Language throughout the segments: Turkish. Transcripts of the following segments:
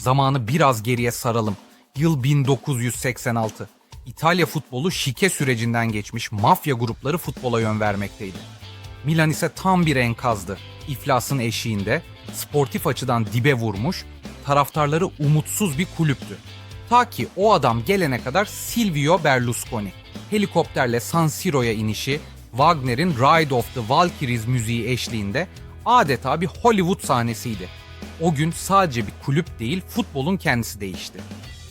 Zamanı biraz geriye saralım. Yıl 1986. İtalya futbolu şike sürecinden geçmiş mafya grupları futbola yön vermekteydi. Milan ise tam bir enkazdı. İflasın eşiğinde, sportif açıdan dibe vurmuş, taraftarları umutsuz bir kulüptü. Ta ki o adam gelene kadar Silvio Berlusconi. Helikopterle San Siro'ya inişi, Wagner'in Ride of the Valkyries müziği eşliğinde adeta bir Hollywood sahnesiydi. O gün sadece bir kulüp değil, futbolun kendisi değişti.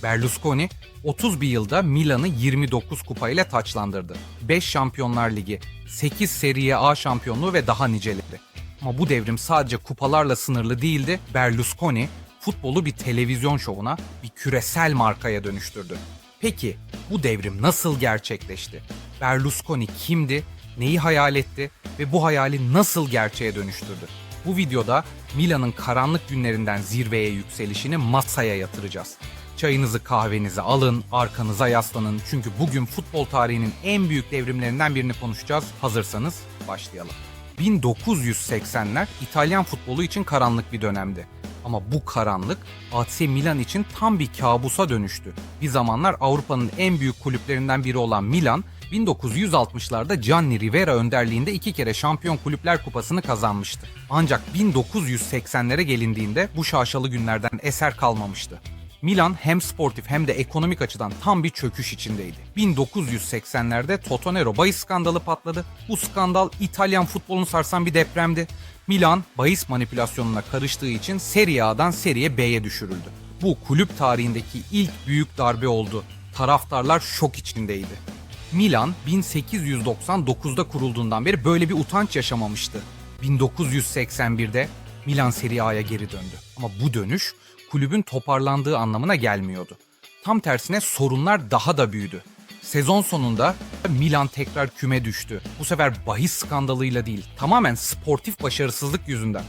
Berlusconi 30 bir yılda Milan'ı 29 kupayla taçlandırdı. 5 Şampiyonlar Ligi, 8 Serie A şampiyonluğu ve daha niceleri. Ama bu devrim sadece kupalarla sınırlı değildi. Berlusconi futbolu bir televizyon şovuna, bir küresel markaya dönüştürdü. Peki bu devrim nasıl gerçekleşti? Berlusconi kimdi? Neyi hayal etti ve bu hayali nasıl gerçeğe dönüştürdü? Bu videoda Milan'ın karanlık günlerinden zirveye yükselişini masaya yatıracağız. Çayınızı kahvenizi alın, arkanıza yaslanın çünkü bugün futbol tarihinin en büyük devrimlerinden birini konuşacağız. Hazırsanız başlayalım. 1980'ler İtalyan futbolu için karanlık bir dönemdi. Ama bu karanlık AC Milan için tam bir kabusa dönüştü. Bir zamanlar Avrupa'nın en büyük kulüplerinden biri olan Milan, 1960'larda Gianni Rivera önderliğinde iki kere Şampiyon Kulüpler Kupası'nı kazanmıştı. Ancak 1980'lere gelindiğinde bu şaşalı günlerden eser kalmamıştı. Milan hem sportif hem de ekonomik açıdan tam bir çöküş içindeydi. 1980'lerde Totonero bahis skandalı patladı. Bu skandal İtalyan futbolunu sarsan bir depremdi. Milan bahis manipülasyonuna karıştığı için Serie A'dan Serie B'ye düşürüldü. Bu kulüp tarihindeki ilk büyük darbe oldu. Taraftarlar şok içindeydi. Milan 1899'da kurulduğundan beri böyle bir utanç yaşamamıştı. 1981'de Milan Serie A'ya geri döndü. Ama bu dönüş kulübün toparlandığı anlamına gelmiyordu. Tam tersine sorunlar daha da büyüdü. Sezon sonunda Milan tekrar küme düştü. Bu sefer bahis skandalıyla değil, tamamen sportif başarısızlık yüzünden.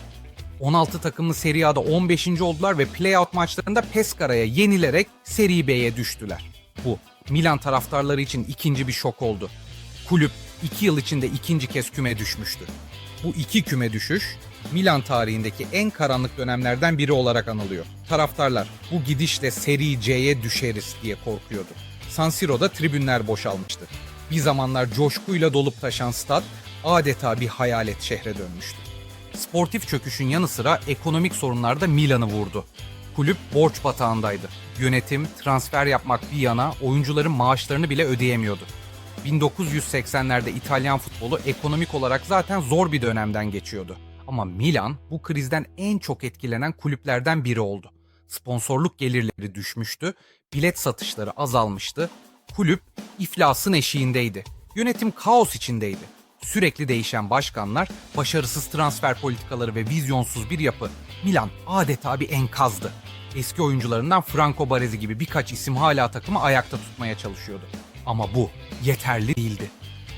16 takımlı Serie A'da 15. oldular ve playout maçlarında Pescara'ya yenilerek Serie B'ye düştüler. Bu Milan taraftarları için ikinci bir şok oldu. Kulüp 2 yıl içinde ikinci kez küme düşmüştü. Bu iki küme düşüş Milan tarihindeki en karanlık dönemlerden biri olarak anılıyor. Taraftarlar bu gidişle Serie C'ye düşeriz diye korkuyordu. San Siro'da tribünler boşalmıştı. Bir zamanlar coşkuyla dolup taşan stat adeta bir hayalet şehre dönmüştü. Sportif çöküşün yanı sıra ekonomik sorunlar da Milan'ı vurdu. Kulüp borç batağındaydı. Yönetim, transfer yapmak bir yana oyuncuların maaşlarını bile ödeyemiyordu. 1980'lerde İtalyan futbolu ekonomik olarak zaten zor bir dönemden geçiyordu. Ama Milan bu krizden en çok etkilenen kulüplerden biri oldu. Sponsorluk gelirleri düşmüştü, bilet satışları azalmıştı, kulüp iflasın eşiğindeydi. Yönetim kaos içindeydi. Sürekli değişen başkanlar, başarısız transfer politikaları ve vizyonsuz bir yapı. Milan adeta bir enkazdı. Eski oyuncularından Franco Baresi gibi birkaç isim hala takımı ayakta tutmaya çalışıyordu. Ama bu yeterli değildi.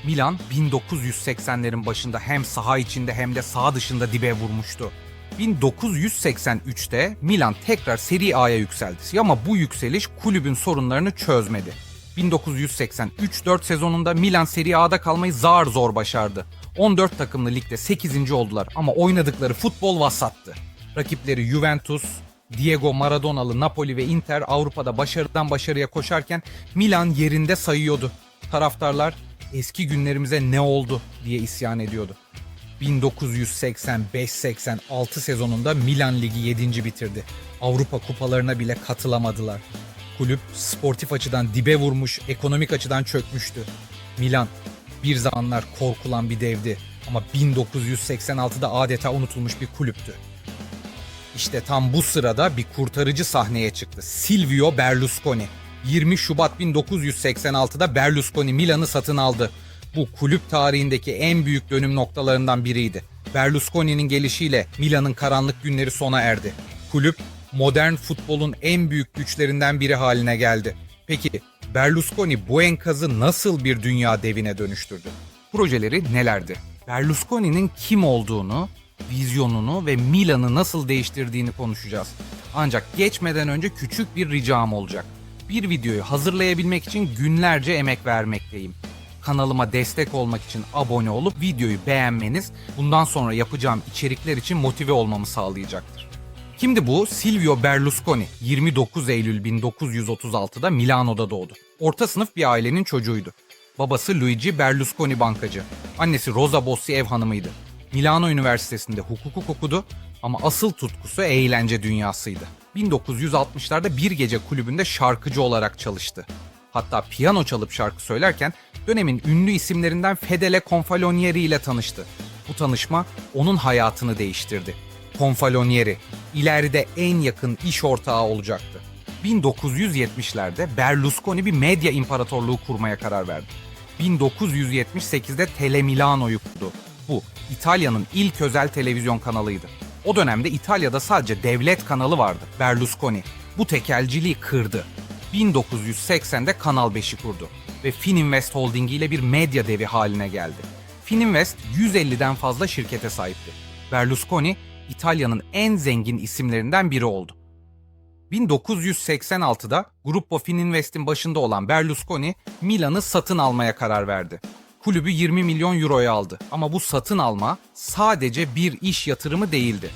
Milan 1980'lerin başında hem saha içinde hem de saha dışında dibe vurmuştu. 1983'te Milan tekrar Serie A'ya yükseldi ama bu yükseliş kulübün sorunlarını çözmedi. 1983-4 sezonunda Milan Serie A'da kalmayı zar zor başardı. 14 takımlı ligde 8. oldular ama oynadıkları futbol vasattı. Rakipleri Juventus, Diego Maradona'lı Napoli ve Inter Avrupa'da başarıdan başarıya koşarken Milan yerinde sayıyordu. Taraftarlar eski günlerimize ne oldu diye isyan ediyordu. 1985-86 sezonunda Milan Ligi 7. bitirdi. Avrupa kupalarına bile katılamadılar. Kulüp sportif açıdan dibe vurmuş, ekonomik açıdan çökmüştü. Milan bir zamanlar korkulan bir devdi ama 1986'da adeta unutulmuş bir kulüptü. İşte tam bu sırada bir kurtarıcı sahneye çıktı. Silvio Berlusconi. 20 Şubat 1986'da Berlusconi Milan'ı satın aldı. Bu kulüp tarihindeki en büyük dönüm noktalarından biriydi. Berlusconi'nin gelişiyle Milan'ın karanlık günleri sona erdi. Kulüp modern futbolun en büyük güçlerinden biri haline geldi. Peki Berlusconi bu enkazı nasıl bir dünya devine dönüştürdü? Projeleri nelerdi? Berlusconi'nin kim olduğunu, vizyonunu ve Milan'ı nasıl değiştirdiğini konuşacağız. Ancak geçmeden önce küçük bir ricam olacak. Bir videoyu hazırlayabilmek için günlerce emek vermekteyim. Kanalıma destek olmak için abone olup videoyu beğenmeniz bundan sonra yapacağım içerikler için motive olmamı sağlayacaktır. Kimdi bu? Silvio Berlusconi. 29 Eylül 1936'da Milano'da doğdu. Orta sınıf bir ailenin çocuğuydu. Babası Luigi Berlusconi bankacı. Annesi Rosa Bossi ev hanımıydı. Milano Üniversitesi'nde hukuk okudu ama asıl tutkusu eğlence dünyasıydı. 1960'larda bir gece kulübünde şarkıcı olarak çalıştı. Hatta piyano çalıp şarkı söylerken dönemin ünlü isimlerinden Fedele Confalonieri ile tanıştı. Bu tanışma onun hayatını değiştirdi. Confalonieri ileride en yakın iş ortağı olacaktı. 1970'lerde Berlusconi bir medya imparatorluğu kurmaya karar verdi. 1978'de Telemilano'yu kurdu. Bu İtalya'nın ilk özel televizyon kanalıydı. O dönemde İtalya'da sadece devlet kanalı vardı. Berlusconi bu tekelciliği kırdı. 1980'de Kanal 5'i kurdu ve Fininvest Holding ile bir medya devi haline geldi. Fininvest 150'den fazla şirkete sahipti. Berlusconi İtalya'nın en zengin isimlerinden biri oldu. 1986'da Gruppo Fininvest'in başında olan Berlusconi Milan'ı satın almaya karar verdi. Kulübü 20 milyon euroya aldı ama bu satın alma sadece bir iş yatırımı değildi.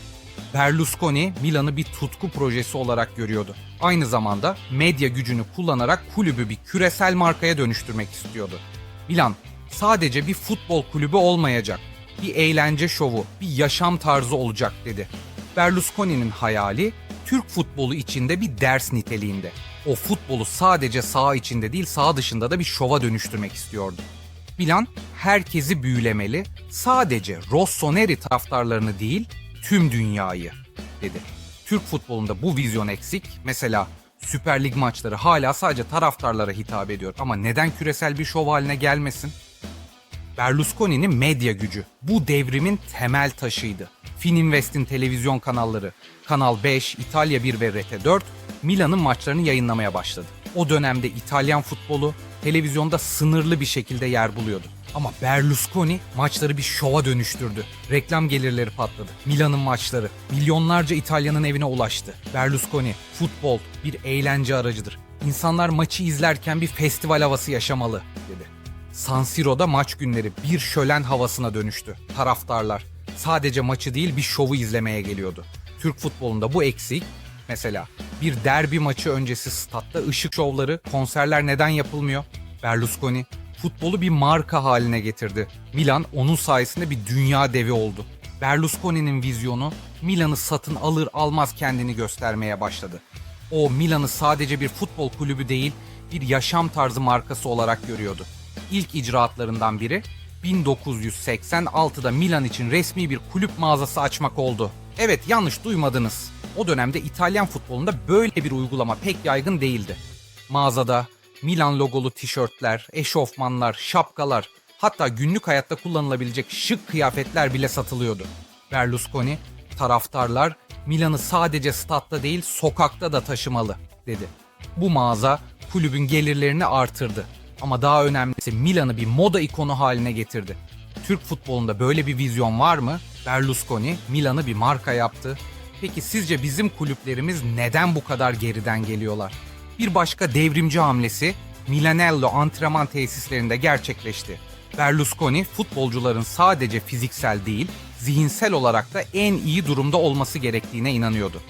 Berlusconi Milan'ı bir tutku projesi olarak görüyordu. Aynı zamanda medya gücünü kullanarak kulübü bir küresel markaya dönüştürmek istiyordu. Milan sadece bir futbol kulübü olmayacak, bir eğlence şovu, bir yaşam tarzı olacak dedi. Berlusconi'nin hayali Türk futbolu içinde bir ders niteliğinde. O futbolu sadece saha içinde değil saha dışında da bir şova dönüştürmek istiyordu. Milan herkesi büyülemeli, sadece Rossoneri taraftarlarını değil tüm dünyayı dedi. Türk futbolunda bu vizyon eksik. Mesela Süper Lig maçları hala sadece taraftarlara hitap ediyor ama neden küresel bir şov haline gelmesin? Berlusconi'nin medya gücü bu devrimin temel taşıydı. Fininvest'in televizyon kanalları, Kanal 5, İtalya 1 ve RT4 Milan'ın maçlarını yayınlamaya başladı. O dönemde İtalyan futbolu televizyonda sınırlı bir şekilde yer buluyordu. Ama Berlusconi maçları bir şova dönüştürdü. Reklam gelirleri patladı. Milan'ın maçları milyonlarca İtalyanın evine ulaştı. Berlusconi, futbol bir eğlence aracıdır. İnsanlar maçı izlerken bir festival havası yaşamalı dedi. San Siro'da maç günleri bir şölen havasına dönüştü. Taraftarlar sadece maçı değil bir şovu izlemeye geliyordu. Türk futbolunda bu eksik. Mesela bir derbi maçı öncesi statta ışık şovları, konserler neden yapılmıyor? Berlusconi futbolu bir marka haline getirdi. Milan onun sayesinde bir dünya devi oldu. Berlusconi'nin vizyonu Milan'ı satın alır almaz kendini göstermeye başladı. O Milan'ı sadece bir futbol kulübü değil, bir yaşam tarzı markası olarak görüyordu. İlk icraatlarından biri 1986'da Milan için resmi bir kulüp mağazası açmak oldu. Evet yanlış duymadınız. O dönemde İtalyan futbolunda böyle bir uygulama pek yaygın değildi. Mağazada Milan logolu tişörtler, eşofmanlar, şapkalar, hatta günlük hayatta kullanılabilecek şık kıyafetler bile satılıyordu. Berlusconi, taraftarlar Milan'ı sadece statta değil sokakta da taşımalı dedi. Bu mağaza kulübün gelirlerini artırdı. Ama daha önemlisi Milan'ı bir moda ikonu haline getirdi. Türk futbolunda böyle bir vizyon var mı? Berlusconi Milan'ı bir marka yaptı. Peki sizce bizim kulüplerimiz neden bu kadar geriden geliyorlar? Bir başka devrimci hamlesi Milanello antrenman tesislerinde gerçekleşti. Berlusconi futbolcuların sadece fiziksel değil, zihinsel olarak da en iyi durumda olması gerektiğine inanıyordu.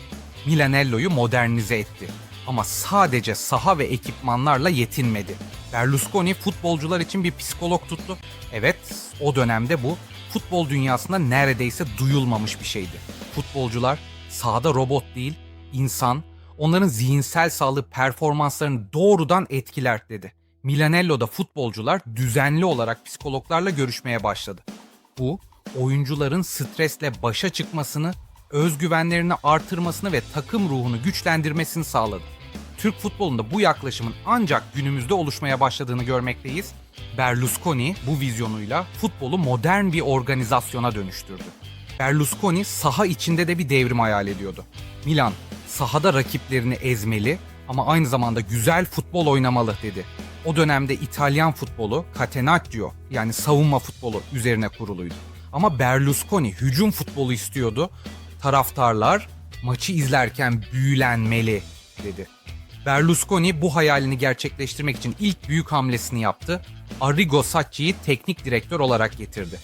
Milanello'yu modernize etti. Ama sadece saha ve ekipmanlarla yetinmedi. Berlusconi futbolcular için bir psikolog tuttu. Evet, o dönemde bu futbol dünyasında neredeyse duyulmamış bir şeydi. Futbolcular sahada robot değil, insan, onların zihinsel sağlığı performanslarını doğrudan etkiler dedi. Milanello'da futbolcular düzenli olarak psikologlarla görüşmeye başladı. Bu oyuncuların stresle başa çıkmasını, özgüvenlerini artırmasını ve takım ruhunu güçlendirmesini sağladı. Türk futbolunda bu yaklaşımın ancak günümüzde oluşmaya başladığını görmekteyiz. Berlusconi bu vizyonuyla futbolu modern bir organizasyona dönüştürdü. Berlusconi saha içinde de bir devrim hayal ediyordu. Milan sahada rakiplerini ezmeli ama aynı zamanda güzel futbol oynamalı dedi. O dönemde İtalyan futbolu catenaccio yani savunma futbolu üzerine kuruluydu. Ama Berlusconi hücum futbolu istiyordu. Taraftarlar maçı izlerken büyülenmeli dedi. Berlusconi bu hayalini gerçekleştirmek için ilk büyük hamlesini yaptı. Arrigo Sacchi'yi teknik direktör olarak getirdi.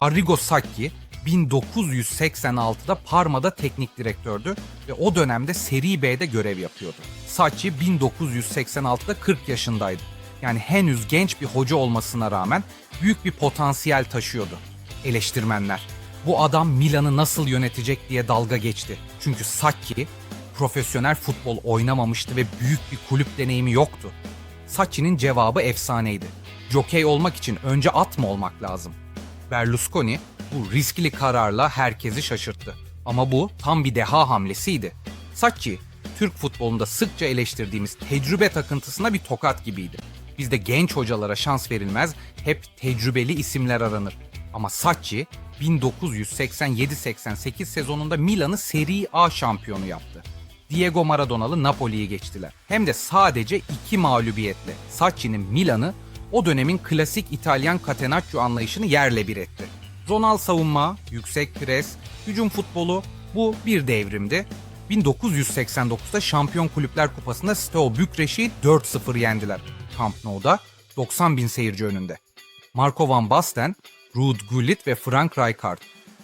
Arrigo Sacchi 1986'da Parma'da teknik direktördü ve o dönemde Seri B'de görev yapıyordu. Sacchi 1986'da 40 yaşındaydı. Yani henüz genç bir hoca olmasına rağmen büyük bir potansiyel taşıyordu. Eleştirmenler, bu adam Milan'ı nasıl yönetecek diye dalga geçti. Çünkü Sacchi profesyonel futbol oynamamıştı ve büyük bir kulüp deneyimi yoktu. Sacchi'nin cevabı efsaneydi. Jokey olmak için önce at mı olmak lazım? Berlusconi bu riskli kararla herkesi şaşırttı. Ama bu tam bir deha hamlesiydi. Sacchi, Türk futbolunda sıkça eleştirdiğimiz tecrübe takıntısına bir tokat gibiydi. Bizde genç hocalara şans verilmez, hep tecrübeli isimler aranır. Ama Sacchi 1987-88 sezonunda Milan'ı Serie A şampiyonu yaptı. Diego Maradona'lı Napoli'yi geçtiler. Hem de sadece iki mağlubiyetle. Sacchi'nin Milan'ı o dönemin klasik İtalyan catenaccio anlayışını yerle bir etti. Zonal savunma, yüksek pres, hücum futbolu bu bir devrimdi. 1989'da Şampiyon Kulüpler Kupası'nda Steaua Bükreş'i 4-0 yendiler. Camp Nou'da 90 bin seyirci önünde. Marco van Basten, Ruud Gullit ve Frank Rijkaard.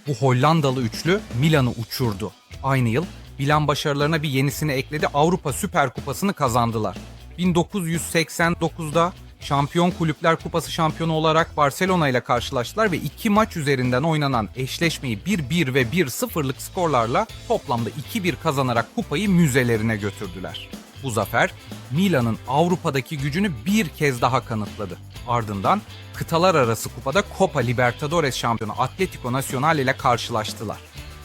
Bu Hollandalı üçlü Milan'ı uçurdu. Aynı yıl Milan başarılarına bir yenisini ekledi Avrupa Süper Kupası'nı kazandılar. 1989'da Şampiyon Kulüpler Kupası şampiyonu olarak Barcelona ile karşılaştılar ve iki maç üzerinden oynanan eşleşmeyi 1-1 ve 1-0'lık skorlarla toplamda 2-1 kazanarak kupayı müzelerine götürdüler. Bu zafer Milan'ın Avrupa'daki gücünü bir kez daha kanıtladı. Ardından kıtalar arası kupada Copa Libertadores şampiyonu Atletico Nacional ile karşılaştılar.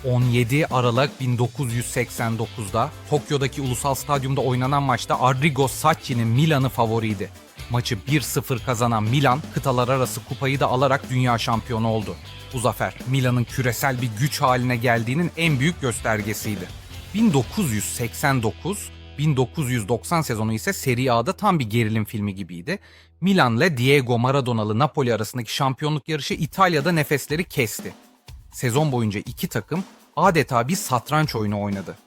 17 Aralık 1989'da Tokyo'daki ulusal stadyumda oynanan maçta Arrigo Sacchi'nin Milan'ı favoriydi. Maçı 1-0 kazanan Milan kıtalar arası kupayı da alarak dünya şampiyonu oldu. Bu zafer Milan'ın küresel bir güç haline geldiğinin en büyük göstergesiydi. 1989 1990 sezonu ise Serie A'da tam bir gerilim filmi gibiydi. Milan ile Diego Maradona'lı Napoli arasındaki şampiyonluk yarışı İtalya'da nefesleri kesti. Sezon boyunca iki takım adeta bir satranç oyunu oynadı.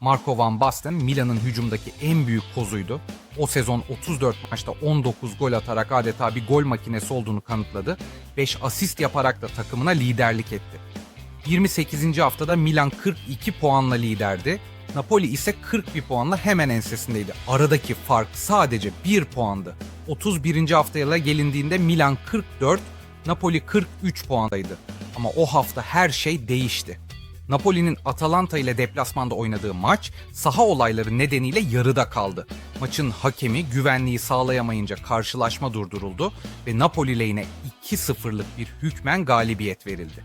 Marco van Basten Milan'ın hücumdaki en büyük kozuydu. O sezon 34 maçta 19 gol atarak adeta bir gol makinesi olduğunu kanıtladı. 5 asist yaparak da takımına liderlik etti. 28. haftada Milan 42 puanla liderdi. Napoli ise 41 puanla hemen ensesindeydi. Aradaki fark sadece 1 puandı. 31. haftaya gelindiğinde Milan 44, Napoli 43 puandaydı. Ama o hafta her şey değişti. Napoli'nin Atalanta ile deplasmanda oynadığı maç saha olayları nedeniyle yarıda kaldı. Maçın hakemi güvenliği sağlayamayınca karşılaşma durduruldu ve Napoli lehine 2-0'lık bir hükmen galibiyet verildi.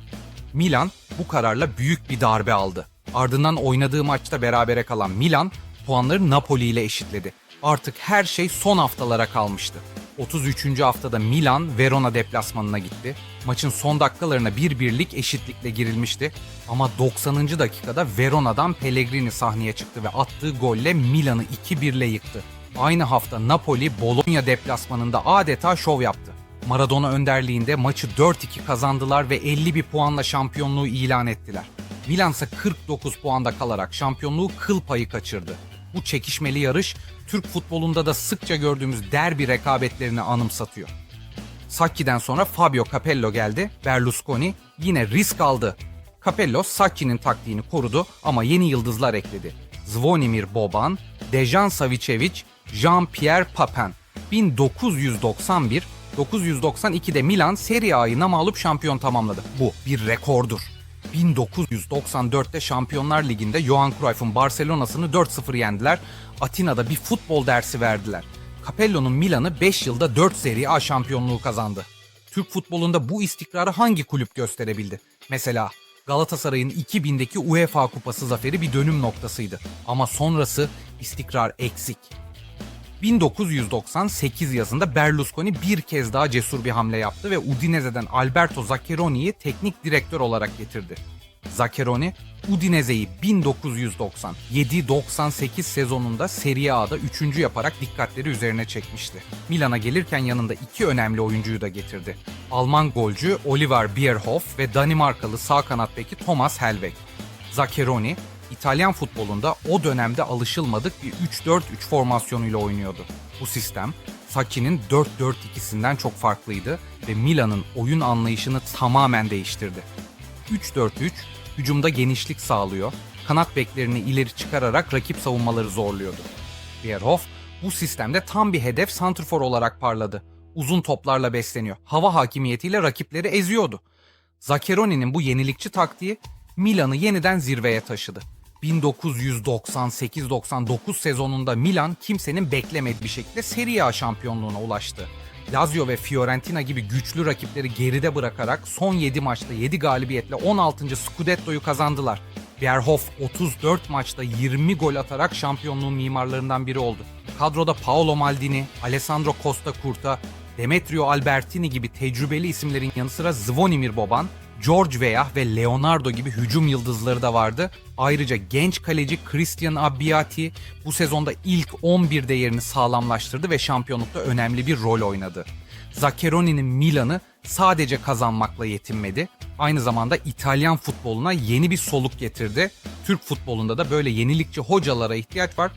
Milan bu kararla büyük bir darbe aldı. Ardından oynadığı maçta berabere kalan Milan puanları Napoli ile eşitledi. Artık her şey son haftalara kalmıştı. 33. haftada Milan Verona deplasmanına gitti. Maçın son dakikalarına bir birlik eşitlikle girilmişti. Ama 90. dakikada Verona'dan Pellegrini sahneye çıktı ve attığı golle Milan'ı 2-1 ile yıktı. Aynı hafta Napoli Bologna deplasmanında adeta şov yaptı. Maradona önderliğinde maçı 4-2 kazandılar ve 51 puanla şampiyonluğu ilan ettiler. Milan ise 49 puanda kalarak şampiyonluğu kıl payı kaçırdı. Bu çekişmeli yarış Türk futbolunda da sıkça gördüğümüz derbi rekabetlerini anımsatıyor. Sacchi'den sonra Fabio Capello geldi. Berlusconi yine risk aldı. Capello Sacchi'nin taktiğini korudu ama yeni yıldızlar ekledi. Zvonimir Boban, Dejan Savicevic, Jean-Pierre Papin. 1991 992'de Milan Serie A'yı namalup şampiyon tamamladı. Bu bir rekordur. 1994'te Şampiyonlar Ligi'nde Johan Cruyff'un Barcelona'sını 4-0 yendiler. Atina'da bir futbol dersi verdiler. Capello'nun Milan'ı 5 yılda 4 Serie A şampiyonluğu kazandı. Türk futbolunda bu istikrarı hangi kulüp gösterebildi? Mesela Galatasaray'ın 2000'deki UEFA Kupası zaferi bir dönüm noktasıydı. Ama sonrası istikrar eksik. 1998 yazında Berlusconi bir kez daha cesur bir hamle yaptı ve Udinese'den Alberto Zaccheroni'yi teknik direktör olarak getirdi. Zaccheroni, Udinese'yi 1997-98 sezonunda Serie A'da 3. yaparak dikkatleri üzerine çekmişti. Milan'a gelirken yanında iki önemli oyuncuyu da getirdi. Alman golcü Oliver Bierhoff ve Danimarkalı sağ kanat beki Thomas Helveg. Zaccheroni, İtalyan futbolunda o dönemde alışılmadık bir 3-4-3 formasyonuyla oynuyordu. Bu sistem Sacchi'nin 4-4-2'sinden çok farklıydı ve Milan'ın oyun anlayışını tamamen değiştirdi. 3-4-3, hücumda genişlik sağlıyor, kanat beklerini ileri çıkararak rakip savunmaları zorluyordu. Bierhoff bu sistemde tam bir hedef santrfor olarak parladı. Uzun toplarla besleniyor. Hava hakimiyetiyle rakipleri eziyordu. Zaccheroni'nin bu yenilikçi taktiği Milan'ı yeniden zirveye taşıdı. 1998-99 sezonunda Milan kimsenin beklemediği bir şekilde Serie A şampiyonluğuna ulaştı. Lazio ve Fiorentina gibi güçlü rakipleri geride bırakarak son 7 maçta 7 galibiyetle 16. Scudetto'yu kazandılar. Bierhoff 34 maçta 20 gol atarak şampiyonluğun mimarlarından biri oldu. Kadroda Paolo Maldini, Alessandro Costa Curta, Demetrio Albertini gibi tecrübeli isimlerin yanı sıra Zvonimir Boban, George Weah ve Leonardo gibi hücum yıldızları da vardı. Ayrıca genç kaleci Christian Abbiati bu sezonda ilk 11'de yerini sağlamlaştırdı ve şampiyonlukta önemli bir rol oynadı. Zaccheroni'nin Milan'ı sadece kazanmakla yetinmedi. Aynı zamanda İtalyan futboluna yeni bir soluk getirdi. Türk futbolunda da böyle yenilikçi hocalara ihtiyaç var.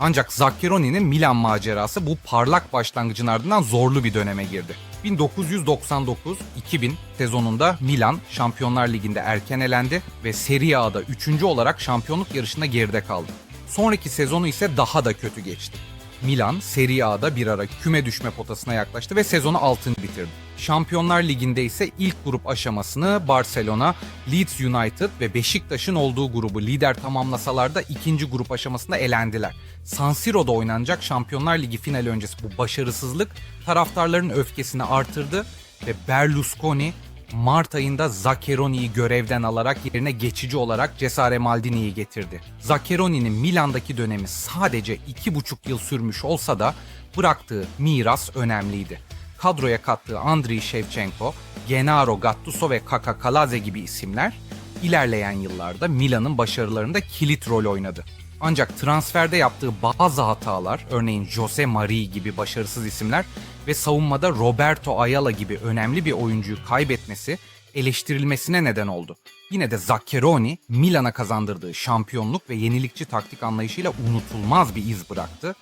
Ancak Zaccheroni'nin Milan macerası bu parlak başlangıcın ardından zorlu bir döneme girdi. 1999-2000 sezonunda Milan Şampiyonlar Ligi'nde erken elendi ve Serie A'da 3. olarak şampiyonluk yarışında geride kaldı. Sonraki sezonu ise daha da kötü geçti. Milan Serie A'da bir ara küme düşme potasına yaklaştı ve sezonu 6. bitirdi. Şampiyonlar Ligi'nde ise ilk grup aşamasını Barcelona, Leeds United ve Beşiktaş'ın olduğu grubu lider tamamlasalar da ikinci grup aşamasında elendiler. San Siro'da oynanacak Şampiyonlar Ligi finali öncesi bu başarısızlık taraftarların öfkesini artırdı ve Berlusconi Mart ayında Zaccheroni'yi görevden alarak yerine geçici olarak Cesare Maldini'yi getirdi. Zaccheroni'nin Milan'daki dönemi sadece iki buçuk yıl sürmüş olsa da bıraktığı miras önemliydi. Kadroya kattığı Andriy Shevchenko, Gennaro Gattuso ve Kaka Kalaze gibi isimler ilerleyen yıllarda Milan'ın başarılarında kilit rol oynadı. Ancak transferde yaptığı bazı hatalar, örneğin Jose Mari gibi başarısız isimler ve savunmada Roberto Ayala gibi önemli bir oyuncuyu kaybetmesi eleştirilmesine neden oldu. Yine de Zaccheroni Milan'a kazandırdığı şampiyonluk ve yenilikçi taktik anlayışıyla unutulmaz bir iz bıraktı.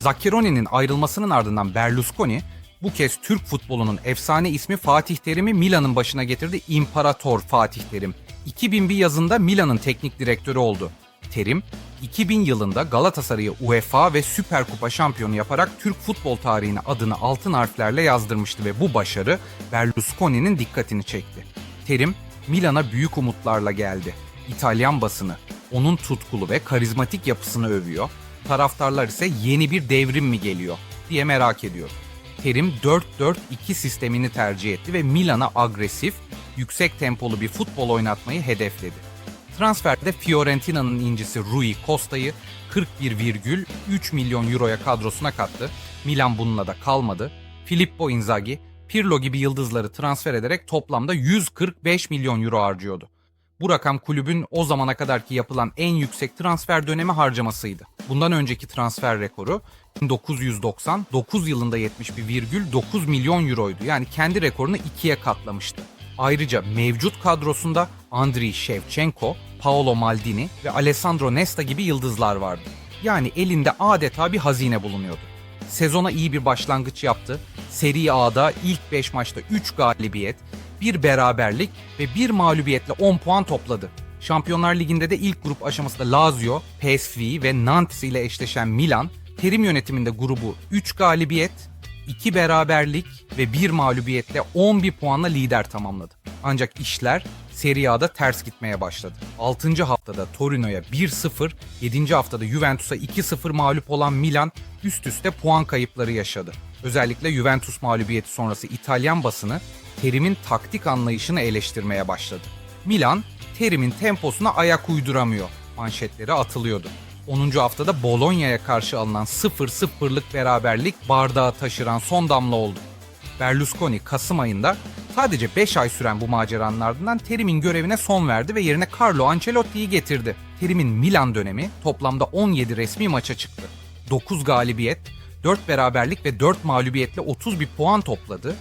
Zaccheroni'nin ayrılmasının ardından Berlusconi bu kez Türk futbolunun efsane ismi Fatih Terim'i Milan'ın başına getirdi İmparator Fatih Terim. 2001 yazında Milan'ın teknik direktörü oldu. Terim, 2000 yılında Galatasaray'ı UEFA ve Süper Kupa şampiyonu yaparak Türk futbol tarihine adını altın harflerle yazdırmıştı ve bu başarı Berlusconi'nin dikkatini çekti. Terim, Milan'a büyük umutlarla geldi. İtalyan basını onun tutkulu ve karizmatik yapısını övüyor. Taraftarlar ise yeni bir devrim mi geliyor diye merak ediyor. Terim 4-4-2 sistemini tercih etti ve Milan'a agresif, yüksek tempolu bir futbol oynatmayı hedefledi. Transferde Fiorentina'nın incisi Rui Costa'yı 41,3 milyon euroya kadrosuna kattı. Milan bununla da kalmadı. Filippo Inzaghi, Pirlo gibi yıldızları transfer ederek toplamda 145 milyon euro harcıyordu. Bu rakam kulübün o zamana kadarki yapılan en yüksek transfer dönemi harcamasıydı. Bundan önceki transfer rekoru 1999 yılında 71,9 milyon euroydu. Yani kendi rekorunu ikiye katlamıştı. Ayrıca mevcut kadrosunda Andriy Shevchenko, Paolo Maldini ve Alessandro Nesta gibi yıldızlar vardı. Yani elinde adeta bir hazine bulunuyordu. Sezona iyi bir başlangıç yaptı. Serie A'da ilk 5 maçta 3 galibiyet, 1 beraberlik ve 1 mağlubiyetle 10 puan topladı. Şampiyonlar Ligi'nde de ilk grup aşamasında Lazio, PSV ve Nantes ile eşleşen Milan, terim yönetiminde grubu 3 galibiyet, 2 beraberlik ve 1 mağlubiyetle 11 puanla lider tamamladı. Ancak işler Serie A'da ters gitmeye başladı. 6. haftada Torino'ya 1-0, 7. haftada Juventus'a 2-0 mağlup olan Milan üst üste puan kayıpları yaşadı. Özellikle Juventus mağlubiyeti sonrası İtalyan basını Terim'in taktik anlayışını eleştirmeye başladı. Milan, Terim'in temposuna ayak uyduramıyor manşetleri atılıyordu. 10. haftada Bologna'ya karşı alınan 0-0'lık beraberlik bardağı taşıran son damla oldu. Berlusconi Kasım ayında sadece 5 ay süren bu maceranın ardından Terim'in görevine son verdi ve yerine Carlo Ancelotti'yi getirdi. Terim'in Milan dönemi toplamda 17 resmi maça çıktı. 9 galibiyet, 4 beraberlik ve 4 mağlubiyetle 30 bir puan topladı.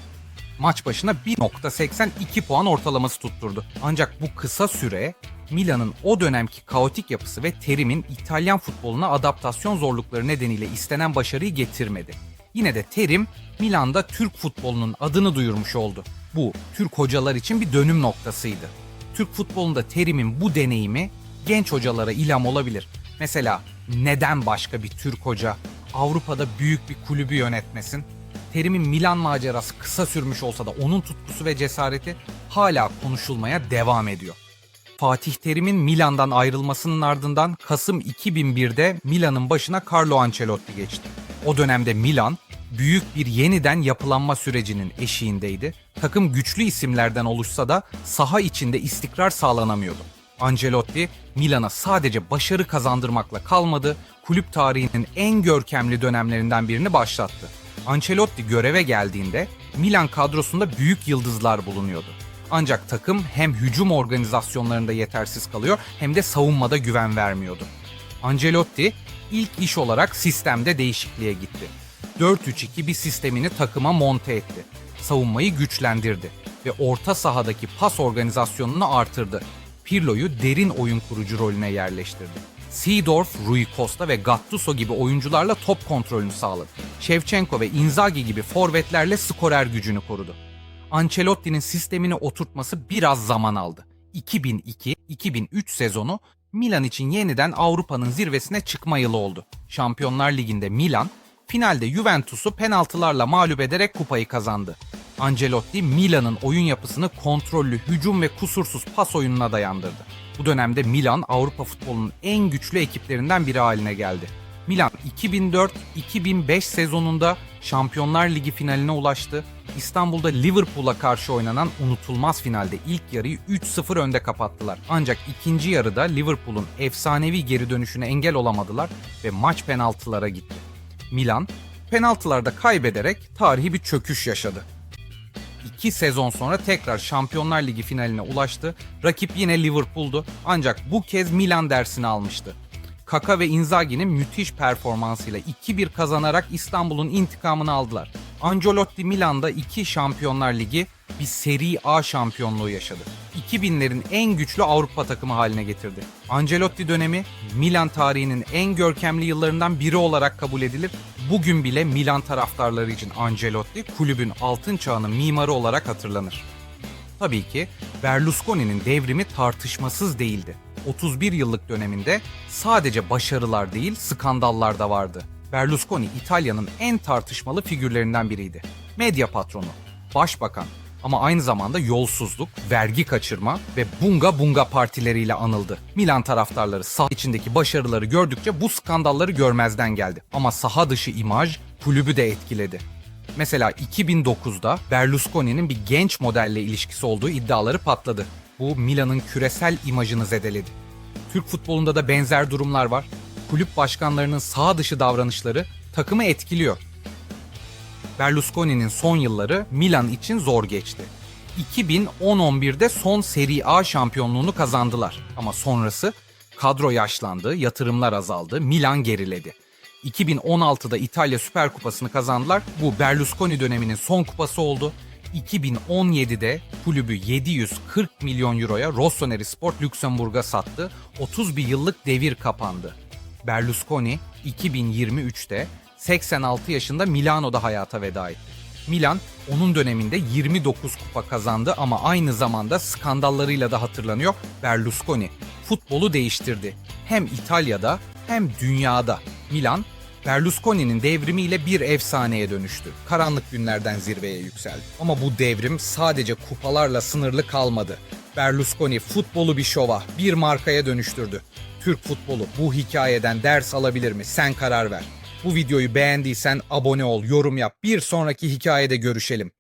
Maç başına 1.82 puan ortalaması tutturdu. Ancak bu kısa süre Milan'ın o dönemki kaotik yapısı ve Terim'in İtalyan futboluna adaptasyon zorlukları nedeniyle istenen başarıyı getirmedi. Yine de Terim Milan'da Türk futbolunun adını duyurmuş oldu. Bu Türk hocalar için bir dönüm noktasıydı. Türk futbolunda terimin bu deneyimi genç hocalara ilham olabilir. Mesela neden başka bir Türk hoca Avrupa'da büyük bir kulübü yönetmesin? Terim'in Milan macerası kısa sürmüş olsa da onun tutkusu ve cesareti hala konuşulmaya devam ediyor. Fatih Terim'in Milan'dan ayrılmasının ardından Kasım 2001'de Milan'ın başına Carlo Ancelotti geçti. O dönemde Milan büyük bir yeniden yapılanma sürecinin eşiğindeydi. Takım güçlü isimlerden oluşsa da saha içinde istikrar sağlanamıyordu. Ancelotti Milan'a sadece başarı kazandırmakla kalmadı, kulüp tarihinin en görkemli dönemlerinden birini başlattı. Ancelotti göreve geldiğinde Milan kadrosunda büyük yıldızlar bulunuyordu. Ancak takım hem hücum organizasyonlarında yetersiz kalıyor hem de savunmada güven vermiyordu. Ancelotti ilk iş olarak sistemde değişikliğe gitti. 4-3-2 bir sistemini takıma monte etti. Savunmayı güçlendirdi ve orta sahadaki pas organizasyonunu artırdı. Pirlo'yu derin oyun kurucu rolüne yerleştirdi. Seedorf, Rui Costa ve Gattuso gibi oyuncularla top kontrolünü sağladı. Shevchenko ve Inzaghi gibi forvetlerle skorer gücünü korudu. Ancelotti'nin sistemini oturtması biraz zaman aldı. 2002-2003 sezonu Milan için yeniden Avrupa'nın zirvesine çıkma yılı oldu. Şampiyonlar Ligi'nde Milan, finalde Juventus'u penaltılarla mağlup ederek kupayı kazandı. Ancelotti Milan'ın oyun yapısını kontrollü hücum ve kusursuz pas oyununa dayandırdı. Bu dönemde Milan Avrupa futbolunun en güçlü ekiplerinden biri haline geldi. Milan 2004-2005 sezonunda Şampiyonlar Ligi finaline ulaştı. İstanbul'da Liverpool'a karşı oynanan unutulmaz finalde ilk yarıyı 3-0 önde kapattılar. Ancak ikinci yarıda Liverpool'un efsanevi geri dönüşüne engel olamadılar ve maç penaltılara gitti. Milan penaltılarda kaybederek tarihi bir çöküş yaşadı. İki sezon sonra tekrar Şampiyonlar Ligi finaline ulaştı. Rakip yine Liverpool'du ancak bu kez Milan dersini almıştı. Kaka ve Inzaghi'nin müthiş performansıyla 2-1 kazanarak İstanbul'un intikamını aldılar. Ancelotti Milan'da iki Şampiyonlar Ligi bir Serie A şampiyonluğu yaşadı. 2000'lerin en güçlü Avrupa takımı haline getirdi. Ancelotti dönemi Milan tarihinin en görkemli yıllarından biri olarak kabul edilir. Bugün bile Milan taraftarları için Ancelotti kulübün altın çağının mimarı olarak hatırlanır. Tabii ki Berlusconi'nin devrimi tartışmasız değildi. 31 yıllık döneminde sadece başarılar değil skandallar da vardı. Berlusconi İtalya'nın en tartışmalı figürlerinden biriydi. Medya patronu, başbakan ama aynı zamanda yolsuzluk, vergi kaçırma ve bunga bunga partileriyle anıldı. Milan taraftarları saha içindeki başarıları gördükçe bu skandalları görmezden geldi. Ama saha dışı imaj kulübü de etkiledi. Mesela 2009'da Berlusconi'nin bir genç modelle ilişkisi olduğu iddiaları patladı. Bu Milan'ın küresel imajını zedeledi. Türk futbolunda da benzer durumlar var. Kulüp başkanlarının sağ dışı davranışları takımı etkiliyor. Berlusconi'nin son yılları Milan için zor geçti. 2010-11'de son Serie A şampiyonluğunu kazandılar. Ama sonrası kadro yaşlandı, yatırımlar azaldı, Milan geriledi. 2016'da İtalya Süper Kupası'nı kazandılar. Bu Berlusconi döneminin son kupası oldu. 2017'de kulübü 740 milyon euroya Rossoneri Sport Lüksemburg'a sattı. 30 bir yıllık devir kapandı. Berlusconi 2023'te 86 yaşında Milano'da hayata veda etti. Milan onun döneminde 29 kupa kazandı ama aynı zamanda skandallarıyla da hatırlanıyor. Berlusconi futbolu değiştirdi. Hem İtalya'da hem dünyada. Milan Berlusconi'nin devrimiyle bir efsaneye dönüştü. Karanlık günlerden zirveye yükseldi. Ama bu devrim sadece kupalarla sınırlı kalmadı. Berlusconi futbolu bir şova, bir markaya dönüştürdü. Türk futbolu bu hikayeden ders alabilir mi? Sen karar ver. Bu videoyu beğendiysen abone ol, yorum yap. Bir sonraki hikayede görüşelim.